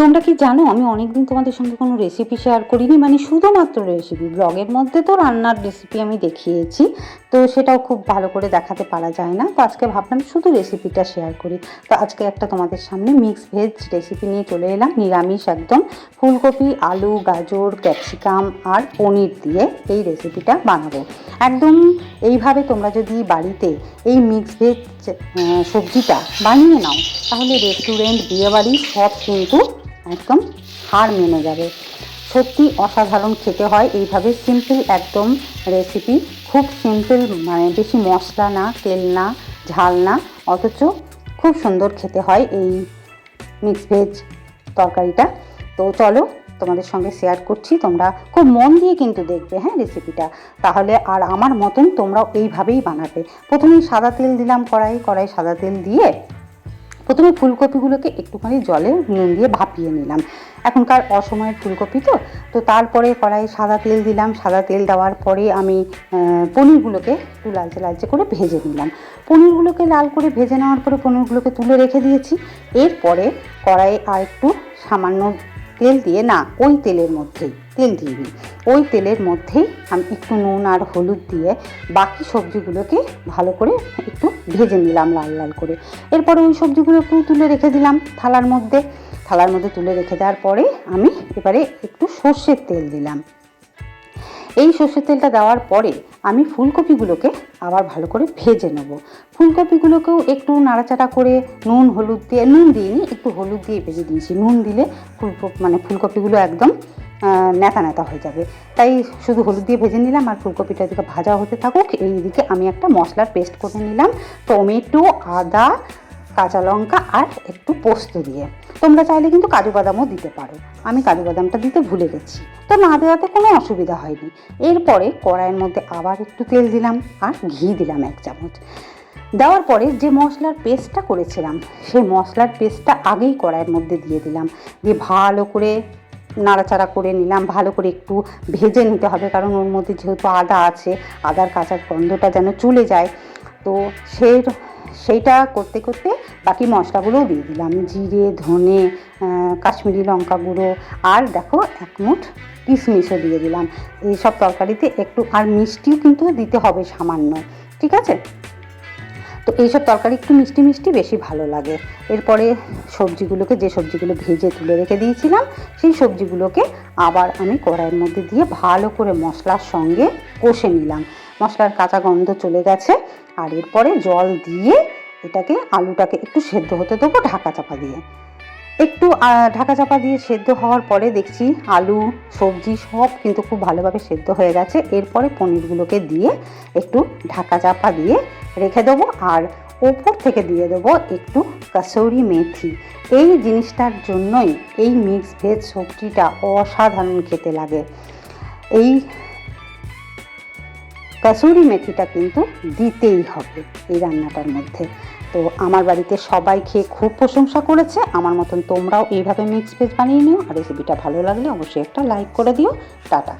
তোমরা কি জানো, আমি অনেকদিন তোমাদের সঙ্গে কোনো রেসিপি শেয়ার করিনি মানে শুধুমাত্র রেসিপি ব্লগের মধ্যে তো রান্নার রেসিপি আমি দেখিয়েছি, তো সেটাও খুব ভালো করে দেখাতে পারা যায় না, তো আজকে ভাবলাম শুধু রেসিপিটা শেয়ার করি। তো আজকে একটা তোমাদের সামনে মিক্স ভেজ রেসিপি নিয়ে চলে এলাম, নিরামিষ একদম, ফুলকপি, আলু, গাজর ক্যাপসিকাম আর পনির দিয়ে এই রেসিপিটা বানাবো। একদম এইভাবে তোমরা যদি বাড়িতে এই মিক্স ভেজ সবজিটা বানিয়ে নাও, তাহলে রেস্টুরেন্ট বিয়েবাড়ি সব কিন্তু একদম হার মেনে যাবে। সত্যি অসাধারণ খেতে হয়। এইভাবে সিম্পল একদম রেসিপি খুব সিম্পল মানে বেশি মশলা না, তেল না, ঝাল না, অথচ খুব সুন্দর খেতে হয় এই মিক্স ভেজ তরকারিটা। তো চলো তোমাদের সঙ্গে শেয়ার করছি। তোমরা খুব মন দিয়ে কিন্তু দেখবে হ্যাঁ রেসিপিটা তাহলে আর আমার মতন তোমরাও এইভাবেই বানাবে। প্রথমেই সাদা তেল দিলাম কড়াই। কড়াই সাদা তেল দিয়ে প্রথমে ফুলকপিগুলোকে একটুখানি জলে নুন দিয়ে ভাপিয়ে নিলাম। এখনকার অসময়ের ফুলকপি তো তো তারপরে কড়াই সাদা তেল দিলাম। সাদা তেল দেওয়ার পরে আমি পনিরগুলোকে একটু লালচে লালচে করে ভেজে নিলাম। পনিরগুলোকে লাল করে ভেজে নেওয়ার পরে পনিরগুলোকে তুলে রেখে দিয়েছি। এরপরে কড়াইয়ে আর একটু সামান্য তেল দিয়ে, না, ওই তেলের মধ্যেই, তেল দিইনি ওই তেলের মধ্যেই আমি একটু নুন আর হলুদ দিয়ে বাকি সবজিগুলোকে ভালো করে একটু ভেজে নিলাম লাল লাল করে। এরপরে ওই সবজিগুলো একটু তুলে রেখে দিলাম থালার মধ্যে। থালার মধ্যে তুলে রেখে দেওয়ার পরে আমি এবারে একটু সর্ষের তেল দিলাম। এই সর্ষের তেলটা দেওয়ার পরে আমি ফুলকপিগুলোকে আবার ভালো করে ভেজে নেব। ফুলকপিগুলোকেও একটু নাড়াচাড়া করে নুন, হলুদ দিয়ে, নুন দিইনি, একটু হলুদ দিয়ে ভেজে দিয়েছি। নুন দিলে ফুলকপি মানে ফুলকপিগুলো একদম আহ, ন্যাতা ন্যাতা হয়ে যাবে। তাই শুধু হলুদ দিয়ে ভেজে নিলাম আর ফুলকপিটা এদিকে ভাজা হতে থাকুক। এইদিকে আমি একটা মশলার পেস্ট করে নিলাম। টমেটো আদা কাঁচা লঙ্কা আর একটু পোস্ত দিয়ে। তোমরা চাইলে কিন্তু কাজু বাদামও দিতে পারো। আমি কাজু বাদামটা দিতে ভুলে গেছি। তো না দেওয়াতে কোনো অসুবিধা হয়নি। এরপরে কড়াইয়ের মধ্যে আবার একটু তেল দিলাম আর ঘি দিলাম এক চামচ। দেওয়ার পরে যে মশলার পেস্টটা করেছিলাম সেই মশলার পেস্টটা আগেই কড়াইয়ের মধ্যে দিয়ে দিলাম। দিয়ে ভালো করে নাড়াচাড়া করে নিলাম, ভালো করে একটু ভেজে নিতে হবে কারণ ওর মধ্যে যেহেতু আদা আছে, আদার কাঁচার গন্ধটা যেন চলে যায়। তো সেই, সেইটা করতে করতে বাকি মশলাগুলোও দিয়ে দিলাম। জিরে, ধনে কাশ্মীরি লঙ্কা গুঁড়ো আর দেখো এক মুঠ কিশমিশও দিয়ে দিলাম। এইসব তরকারিতে একটু, আর মিষ্টিও কিন্তু দিতে হবে সামান্য, ঠিক আছে? তো এইসব তরকারি একটু মিষ্টি মিষ্টি বেশি ভালো লাগে। এরপরে সবজিগুলোকে যে সবজিগুলো ভেজে তুলে রেখে দিয়েছিলাম, সেই সবজিগুলোকে আবার আমি কড়াইয়ের মধ্যে দিয়ে ভালো করে মশলার সঙ্গে কষে নিলাম। মশলার কাঁচা গন্ধ চলে গেছে, আর এরপরে জল দিয়ে এটাকে, আলুটাকে একটু সেদ্ধ হতে দেবো ঢাকা চাপা দিয়ে। একটু ঢাকা চাপা দিয়ে সেদ্ধ হওয়ার পরে দেখছি আলু, সবজি সব কিন্তু খুব ভালোভাবে সেদ্ধ হয়ে গেছে। এরপরে পনিরগুলোকে দিয়ে একটু ঢাকা চাপা দিয়ে রেখে দেবো আর ওপর থেকে দিয়ে দেবো একটু কাসৌরি মেথি। এই জিনিসটার জন্যই এই মিক্স ভেজ সবজিটা অসাধারণ খেতে লাগে। এই কাসুরি মেথিটা কিন্তু দিতেই হবে এই রান্নাটার মধ্যে। তো আমার বাড়িতে সবাই খেয়ে খুব প্রশংসা করেছে। আমার মতন তোমরাও এইভাবে মিক্স ভেজ বানিয়ে নিও। আর রেসিপিটা ভালো লাগলে অবশ্যই একটা লাইক করে দিও। টাটা।